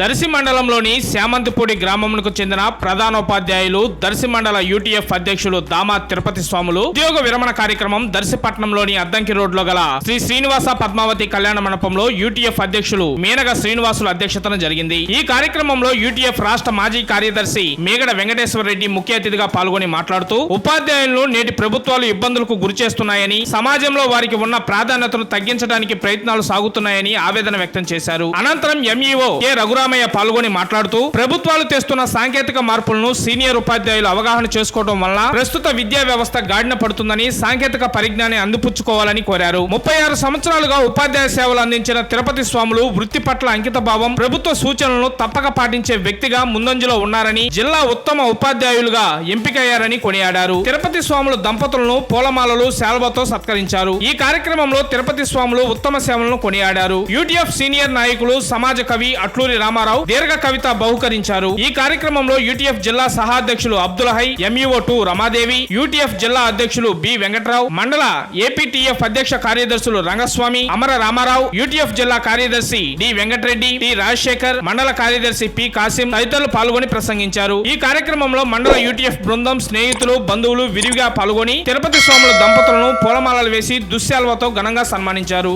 దర్శి మండలంలోని శామంతిపూడి గ్రామంకు చెందిన ప్రధానోపాధ్యాయులు దర్శి మండల యూటీఎఫ్ అధ్యక్షులు దామా తిరుపతి స్వాములు ఉద్యోగ విరమణ కార్యక్రమం దర్శిపట్నంలోని అద్దంకి రోడ్లో గల శ్రీ శ్రీనివాస పద్మావతి కళ్యాణ మండపంలో యూటీఎఫ్ అధ్యక్షులు మేనగ శ్రీనివాసుల అధ్యక్షతన జరిగింది. ఈ కార్యక్రమంలో యూటీఎఫ్ రాష్ట్ర మాజీ కార్యదర్శి మేగడ వెంకటేశ్వర రెడ్డి ముఖ్య అతిథిగా పాల్గొని మాట్లాడుతూ ఉపాధ్యాయులను నేటి ప్రభుత్వాలు ఇబ్బందులకు గురిచేస్తున్నాయని సమాజంలో వారికి ఉన్న ప్రాధాన్యతను తగ్గించడానికి ప్రయత్నాలు సాగుతున్నాయని ఆవేదన వ్యక్తం చేశారు. అనంతరం ఎంఈఓ కె సిద్ధరామయ్య పాల్గొని మాట్లాడుతూ ప్రభుత్వాలు తెస్తున్న సాంకేతిక మార్పులను సీనియర్ ఉపాధ్యాయులు అవగాహన చేసుకోవడం వల్ల ప్రస్తుత విద్యా వ్యవస్థ గాడిన పడుతుందని సాంకేతిక పరిజ్ఞాన్ని అందిపుచ్చుకోవాలని కోరారు. ముప్పై ఆరు సంవత్సరాలుగా ఉపాధ్యాయ సేవలు అందించిన తిరుపతి స్వాములు వృత్తి పట్ల అంకిత భావం ప్రభుత్వ సూచనలను తప్పక పాటించే వ్యక్తిగా ముందంజలో ఉన్నారని జిల్లా ఉత్తమ ఉపాధ్యాయులుగా ఎంపికయ్యారని కొనియాడారు. తిరుపతి స్వాములు దంపతులను పూలమాలలు శాల్వతో సత్కరించారు. ఈ కార్యక్రమంలో తిరుపతి స్వాములు ఉత్తమ సేవలను కొనియాడారు. యూటీఎఫ్ సీనియర్ నాయకులు సమాజ కవి అట్లూరి రామ రామారావు దీర్ఘ కవిత బహుకరించారు. ఈ కార్యక్రమంలో యూటీఎఫ్ జిల్లా సహాధ్యక్షులు Abdul Hai MEO two Ramadevi UTF జిల్లా అధ్యక్షులు బి వెంకట్రావు మండల ఏపీటీఎఫ్ అధ్యక్ష కార్యదర్శులు రంగస్వామి అమర రామారావు యూటీఎఫ్ జిల్లా కార్యదర్శి డి వెంకటరెడ్డి టి రాజశేఖర్ మండల కార్యదర్శి పి కాసిం తదితరులు పాల్గొని ప్రసంగించారు. ఈ కార్యక్రమంలో మండల యూటీఎఫ్ బృందం స్నేహితులు బంధువులు విరివిగా పాల్గొని తిరుపతి స్వాముల దంపతులను పూలమాలలు వేసి దుశ్శాల్వతో ఘనంగా సన్మానించారు.